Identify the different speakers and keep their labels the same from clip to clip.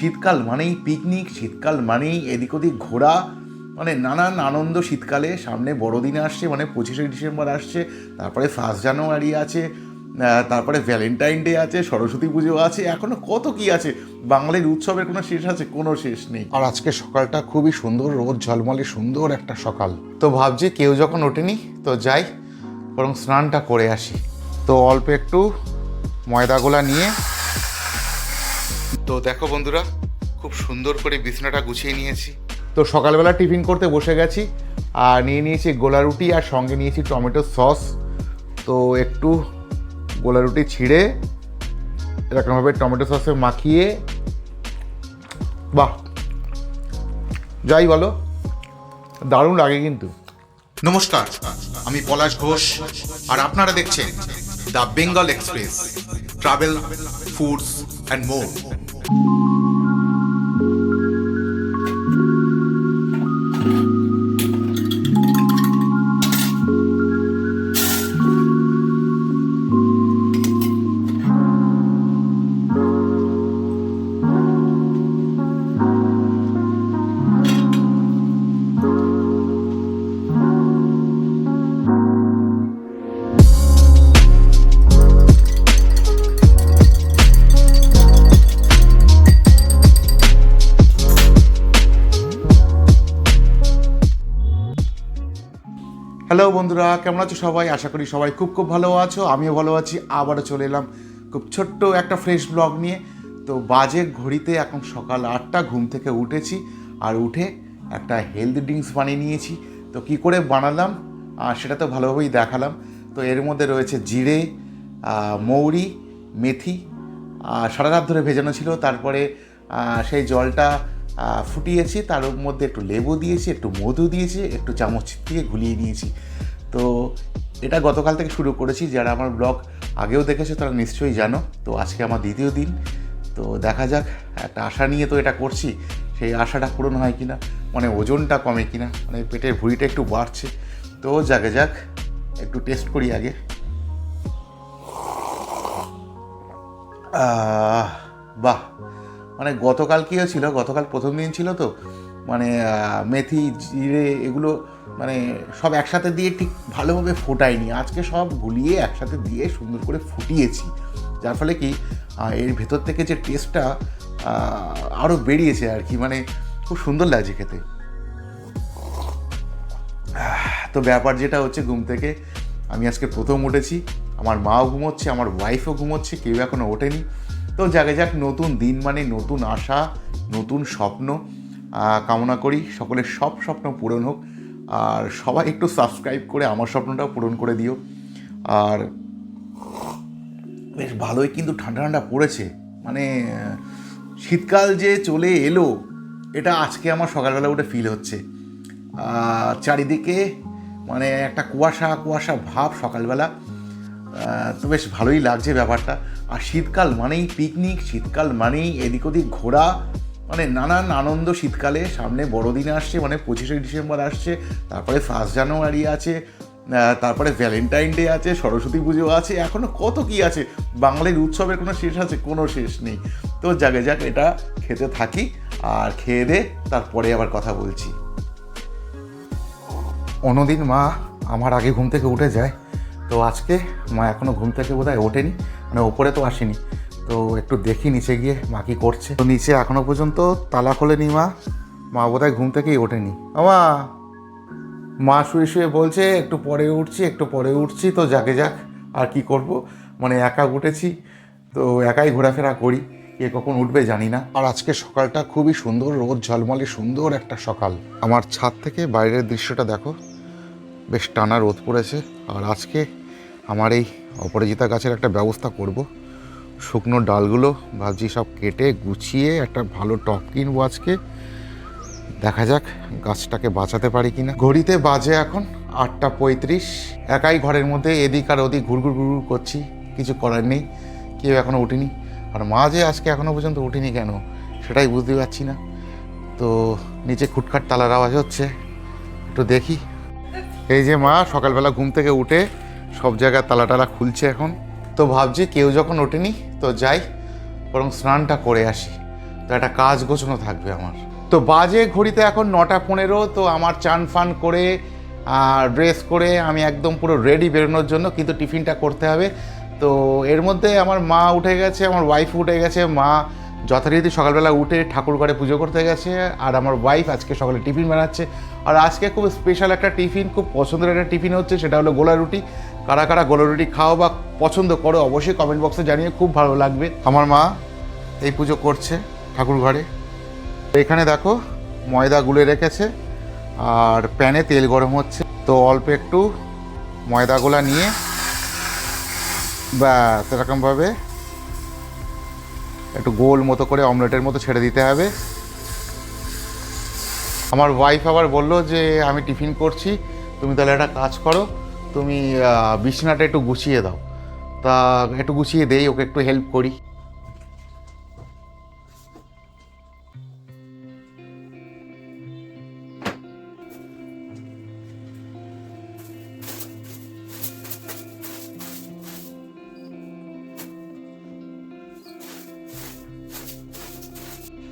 Speaker 1: শীতকাল মানেই পিকনিক, শীতকাল মানেই এদিক ওদিক ঘোরা মানে নানান আনন্দ শীতকালে। সামনে বড়দিন আসছে মানে পঁচিশে ডিসেম্বর আসছে, তারপরে ফার্স্ট জানুয়ারি আছে তারপরে ভ্যালেন্টাইন ডে আছে, সরস্বতী পুজো আছে, এখনও কত কি আছে? বাঙালির উৎসবের কোনো শেষ আছে? কোনো শেষ নেই। আর আজকে সকালটা খুবই সুন্দর, রোদ ঝলমলে সুন্দর একটা সকাল। তো ভাবছি কেউ যখন ওঠেনি, তো যাই, বরং স্নানটা করে আসি। তো অল্প একটু ময়দাগুলা নিয়ে তো দেখো বন্ধুরা খুব সুন্দর করে বিছনাটা গুছিয়ে নিয়েছি। তো সকালবেলা টিফিন করতে বসে গেছি আর নিয়ে নিয়েছি গোলা রুটি আর সঙ্গে নিয়েছি টমেটো সস। তো একটু গোলা রুটি ছিঁড়ে এরকমভাবে টমেটো সসে মাখিয়ে বাহ! যাই বলো দারুণ লাগে কিন্তু।
Speaker 2: নমস্কার আমি পলাশ ঘোষ আর আপনারা দেখছেন the Bengal express travel foods and more.
Speaker 1: you hello বন্ধুরা কেমন আছো সবাই? আশা করি সবাই খুব খুব ভালো আছো আমিও ভালো আছি আবারও চলে এলাম খুব ছোট্ট একটা ফ্রেশ ব্লগ নিয়ে। তো বাজে ঘড়িতে এখন সকাল আটটা ঘুম থেকে উঠেছি আর উঠে একটা হেলদি ড্রিঙ্কস বানিয়ে নিয়েছি। তো কি করে বানালাম? আহ, সেটা তো ভালোভাবেই দেখালাম। তো এর মধ্যে রয়েছে জিরে মৌরি মেথি সারা রাত ধরে ভেজানো ছিল। তারপরে সেই জলটা ফুটিয়েছি। তার মধ্যে একটু লেবু দিয়েছি, একটু মধু দিয়েছি, একটু চামচ দিয়ে গুলিয়ে নিয়েছি তো এটা গতকাল থেকে শুরু করেছি। যারা আমার ব্লগ আগেও দেখেছে তারা নিশ্চয়ই জানো। তো আজকে আমার দ্বিতীয় দিন। তো দেখা যাক, একটা আশা নিয়ে তো এটা করছি। সেই আশাটা পূরণ হয় কি না মানে ওজনটা কমে কি না মানে পেটের ভুঁড়িটা একটু বাড়ছে। তো যাকে, যাক একটু টেস্ট করি আগে। বাহ মানে গতকাল কী হয়েছিল? গতকাল প্রথম দিন ছিল তো? মানে মেথি, জিরে এগুলো মানে সব একসাথে দিয়ে ঠিক ভালোভাবে ফোটাইনি আজকে সব গুলিয়ে একসাথে দিয়ে সুন্দর করে ফুটিয়েছি। যার ফলে কি এর ভেতর থেকে যে টেস্টটা আরও বেরিয়েছে আর কি। মানে খুব সুন্দর লাগছে খেতে। তো ব্যাপার যেটা হচ্ছে ঘুম থেকে, আমি আজকে প্রথম উঠেছি। আমার মাও ঘুমোচ্ছে, আমার ওয়াইফও ঘুমোচ্ছে, কেউ এখনও ওঠেনি। তো যাকে যাক, নতুন দিন মানে নতুন আশা, নতুন স্বপ্ন। কামনা করি সকলের সব স্বপ্ন পূরণ হোক। আর সবাই একটু সাবস্ক্রাইব করে আমার স্বপ্নটাও পূরণ করে দিও। আর বেশ ভালোই কিন্তু ঠান্ডা ঠান্ডা পড়েছে। মানে শীতকাল যে চলে এলো, এটা আজকে আমার সকালবেলা উঠে ফিল হচ্ছে। চারিদিকে মানে একটা কুয়াশা কুয়াশা ভাব সকালবেলা। তো বেশ ভালোই লাগছে ব্যাপারটা। আর শীতকাল মানেই পিকনিক শীতকাল মানেই এদিক ওদিক ঘোরা মানে নানান আনন্দ শীতকালে। সামনে বড়দিন আসছে মানে পঁচিশে ডিসেম্বর আসছে, তারপরে ফার্স্ট জানুয়ারি আছে তারপরে ভ্যালেন্টাইন ডে আছে, সরস্বতী পুজো আছে এখনও কত কি আছে? বাঙালির উৎসবের কোনো শেষ আছে, কোনো শেষ নেই। তো যাকে, যাক, এটা খেতে থাকি, আর খেয়ে দে, তারপরে আবার কথা বলছি। অন্যদিন মা আমার আগে ঘুম থেকে উঠে যায়। তো আজকে মা এখনও ঘুম থেকে বোধহয় ওঠেনি মানে ওপরে তো আসেনি। তো একটু দেখি নিচে গিয়ে মা কি করছে। তো নিচে এখনও পর্যন্ত তালা খোলেনি মা মা বোধহয় ঘুম থেকেই ওঠেনি। আমা মা শুয়ে শুয়ে বলছে, একটু পরে উঠছি, একটু পরে উঠছি, তো যাকে যাক, আর কি করব? মানে একা উঠেছি, তো একাই ঘোরাফেরা করি, কে কখন উঠবে জানি না। আর আজকে সকালটা খুবই সুন্দর, রোদ ঝলমলে সুন্দর একটা সকাল। আমার ছাদ থেকে বাইরের দৃশ্যটা দেখো, বেশ টানা রোদ পড়েছে, আর আজকে আমার এই অপরাজিতা গাছের একটা ব্যবস্থা করব। শুকনো ডালগুলো ভাবছি সব কেটে গুছিয়ে একটা ভালো টপ কিনবো আজকে। দেখা যাক গাছটাকে বাঁচাতে পারি কিনা। ঘড়িতে বাজে এখন আটটা পঁয়ত্রিশ। একাই ঘরের মধ্যে এদিক আর ওদিক ঘুরঘুর ঘুরঘুর করছি। কিছু করার নেই, কেউ এখনও উঠিনি। আর মা যে আজকে এখনও পর্যন্ত উঠিনি কেন, সেটাই বুঝতে পারছি না। তো নিচে খুটখাট তালার আওয়াজ হচ্ছে, একটু দেখি। এই যে মা, সকালবেলা ঘুম থেকে উঠে সব জায়গায় তালা টালা খুলছে এখন। তো ভাবছি কেউ যখন ওঠেনি, তো যাই, বরং স্নানটা করে আসি। তো একটা কাজ গোছানো থাকবে আমার। তো বাজে ঘড়িতে এখন নটা পনেরো, তো আমার চান ফান করে ড্রেস করে আমি একদম পুরো রেডি বেরোনোর জন্য কিন্তু টিফিনটা করতে হবে। তো এর মধ্যে আমার মা উঠে গেছে, আমার ওয়াইফ উঠে গেছে, মা যথারীতি সকালবেলা উঠে ঠাকুর ঘরে পুজো করতে গেছে, আর আমার ওয়াইফ আজকে সকালে টিফিন বানাচ্ছে। আর আজকে খুব স্পেশাল একটা টিফিন, খুব পছন্দের একটা টিফিন হচ্ছে, সেটা হলো গোলা রুটি। কারা কারা গোলা রুটি খাও বা পছন্দ করো, অবশ্যই কমেন্ট বক্সে জানিয়ে খুব ভালো লাগবে। আমার মা এই পুজো করছে ঠাকুর ঘরে। এখানে দেখো, ময়দা গুলে রেখেছে, আর প্যানে তেল গরম হচ্ছে। তো অল্প একটু ময়দাগুলা নিয়ে, ব্যাস, এরকমভাবে একটু গোল মতো করে অমলেটের মতো ছেড়ে দিতে হবে। আমার ওয়াইফ আবার বলল যে, আমি টিফিন করছি, তুমি তাহলে একটা কাজ করো, তুমি বিছানাটা একটু গুছিয়ে দাও। তা একটু গুছিয়ে দেই, ওকে একটু হেল্প করি।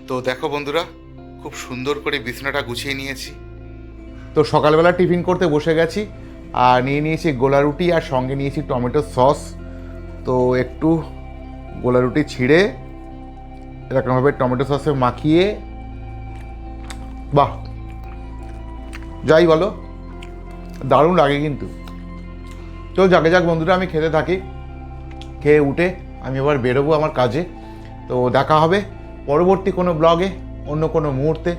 Speaker 1: তো দেখো বন্ধুরা, খুব সুন্দর করে বিছানাটা গুছিয়ে নিয়েছি। তো সকালবেলা টিফিন করতে বসে গেছি, আর নিয়ে নিয়েছি গোলা রুটি আর সঙ্গে নিয়েছি টমেটো সস। তো একটু গোলা রুটি ছিঁড়ে, এরকমভাবে টমেটো সসে মাখিয়ে, বাহ! যাই বলো, দারুণ লাগে কিন্তু। তো যাকে, যাক বন্ধুরা, আমি খেতে থাকি। খেয়ে উঠে আমি এবার বেরোবো আমার কাজে। তো দেখা হবে। পরবর্তী কোনো ব্লগে, অন্য কোনো মুহূর্তে।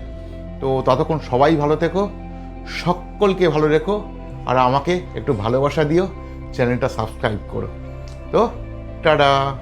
Speaker 1: তো ততক্ষণ সবাই ভালো থেকো, সকলকে ভালো রেখো, আর আমাকে একটু ভালোবাসা দিও, চ্যানেলটা সাবস্ক্রাইব করো। তো, টাটা!